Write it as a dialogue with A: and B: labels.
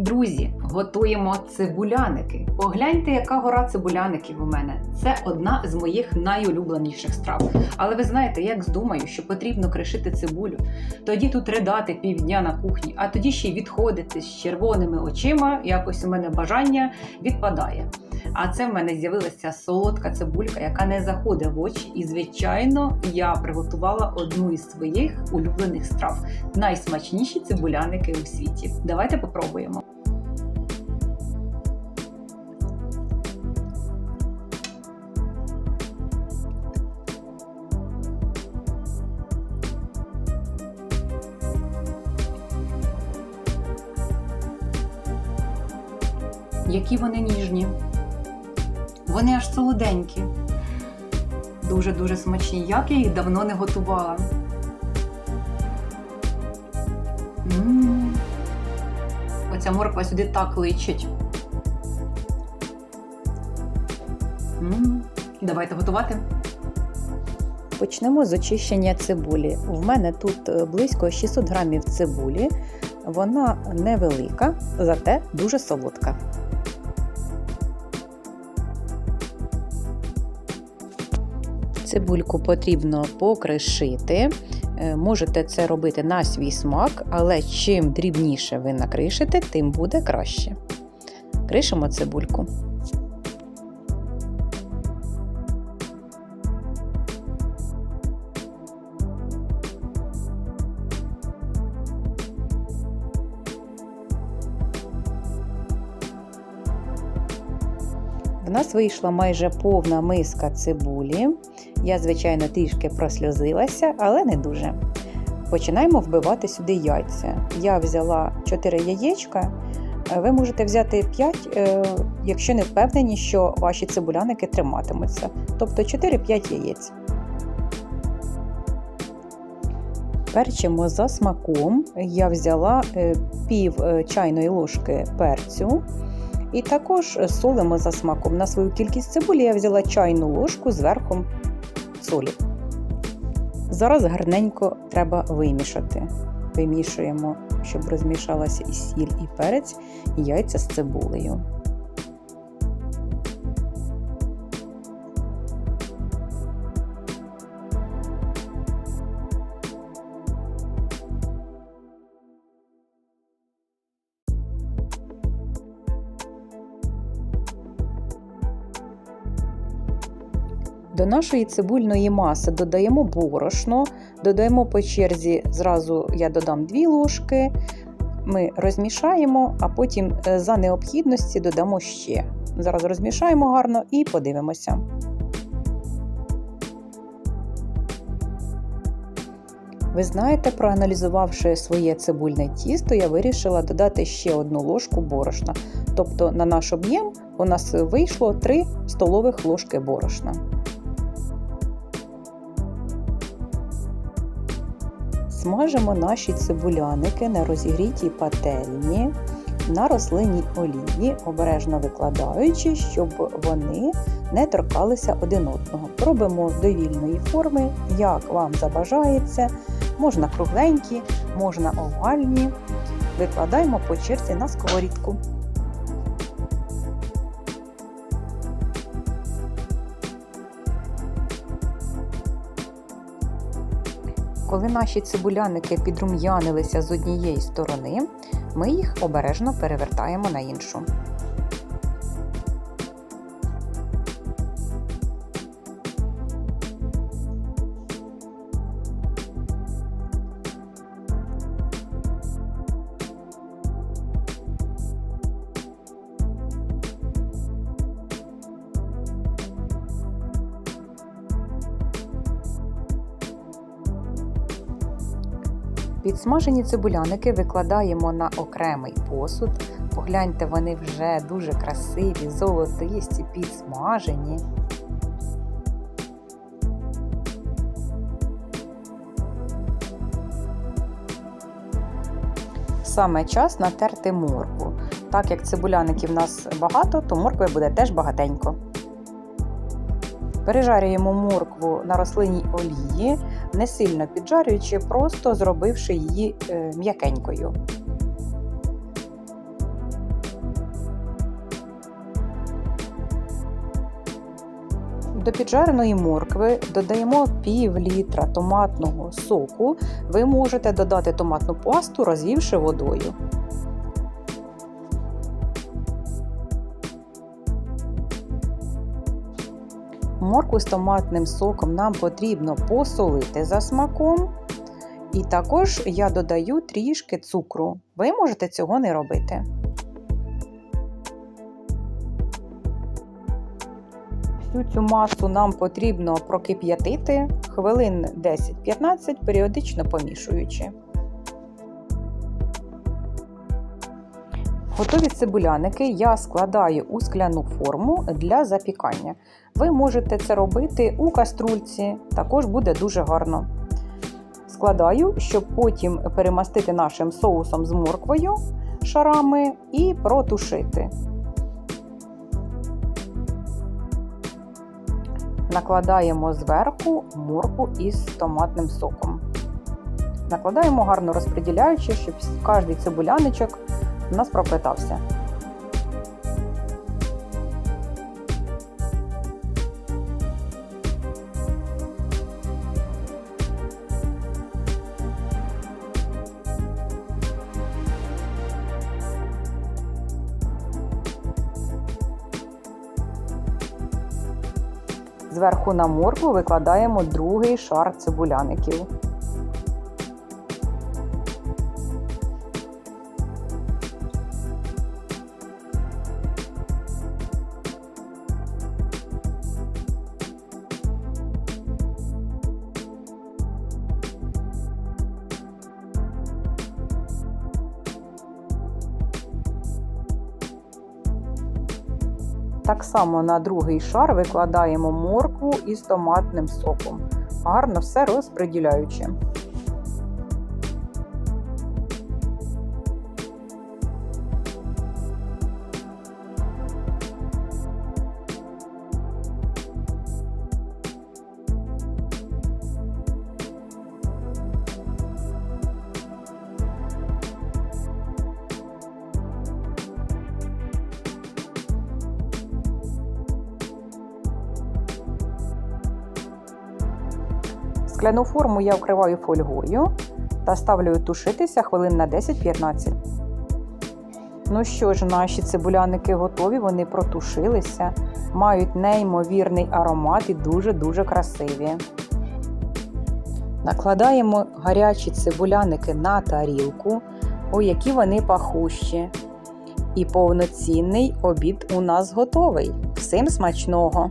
A: Друзі, готуємо цибуляники. Погляньте, яка гора цибуляників у мене. Це одна з моїх найулюбленіших страв. Але ви знаєте, як здумаю, що потрібно кришити цибулю, тоді тут ридати півдня на кухні, а тоді ще й відходити з червоними очима. Якось у мене бажання відпадає. А це в мене з'явилася солодка цибулька, яка не заходить в очі. І, звичайно, я приготувала одну із своїх улюблених страв найсмачніші цибуляники у світі. Давайте попробуємо. Які вони ніжні. Вони аж солоденькі. Дуже-дуже смачні. Як я їх давно не готувала. М. Оця морква сюди так личить. М. Давайте готувати.
B: Почнемо з очищення цибулі. В мене тут е, близько 600 грамів цибулі. Вона невелика, зате дуже солодка. Цибульку потрібно покришити. Е, Можете це робити на свій смак, але чим дрібніше ви накришите, тим буде краще. Кришимо цибульку. В нас вийшла майже повна миска цибулі. Я, звичайно, трішки просльозилася, але не дуже. Починаємо вбивати сюди яйця. Я взяла 4 яєчка. Е, Ви можете взяти 5, е, якщо не впевнені, що ваші цибуляники триматимуться. Тобто 4-5 яєць. Перчимо за смаком. Я взяла е, пів чайної ложки перцю. І також солимо за смаком. На свою кількість цибулі я взяла чайну ложку з верхом солі. Зараз гарненько треба вимішати. Вимішуємо, щоб розмішалася і сіль, і перець, і яйця з цибулею. До нашої цибульної маси додаємо борошно, додаємо по черзі, зразу я додам 2 ложки. Ми розмішаємо, а потім е, за необхідності додамо ще. Зараз розмішаємо гарно і подивимося. Ви знаєте, проаналізувавши своє цибульне тісто, я вирішила додати ще одну ложку борошна. Тобто на наш об'єм у нас вийшло 3 столових ложки борошна. Смажимо наші цибуляники на розігрітій пательні на рослинній олії, обережно викладаючи, щоб вони не торкалися один одного. Робимо довільної форми, як вам забажається. Можна кругленькі, можна овальні. Викладаємо по черзі на сковорідку. Коли наші цибуляники підрум'янилися з однієї сторони, ми їх обережно перевертаємо на іншу. Підсмажені цибуляники викладаємо на окремий посуд. Погляньте, вони вже дуже красиві, золотисті, підсмажені. Саме час натерти моркву. Так як цибуляників в нас багато, то моркви буде теж багатенько. Пережарюємо моркву на рослинній олії, не сильно піджарюючи, просто зробивши її е, м'якенькою. До піджареної моркви додаємо пів літра томатного соку. Ви можете додати томатну пасту, розвівши водою. Моркву з томатним соком нам потрібно посолити за смаком. І також я додаю трішки цукру. Ви можете цього не робити. Всю цю масу нам потрібно прокип'ятити хвилин 10-15, періодично помішуючи. Готові цибуляники я складаю у скляну форму для запікання. Ви можете це робити у каструльці, також буде дуже гарно. Складаю, щоб потім перемастити нашим соусом з морквою шарами і протушити. Накладаємо зверху моркву із томатним соком. Накладаємо гарно розподіляючи, щоб кожний цибуляничок у нас пропитався. Зверху на моркву викладаємо другий шар цибуляників. Так само на другий шар викладаємо моркву із томатним соком, гарно все розподіляючи. Скляну форму я вкриваю фольгою та ставлю тушитися хвилин на 10-15. Ну що ж, наші цибуляники готові, вони протушилися, мають неймовірний аромат і дуже-дуже красиві. Накладаємо гарячі цибуляники на тарілку, у які вони пахущі. І повноцінний обід у нас готовий. Всім смачного!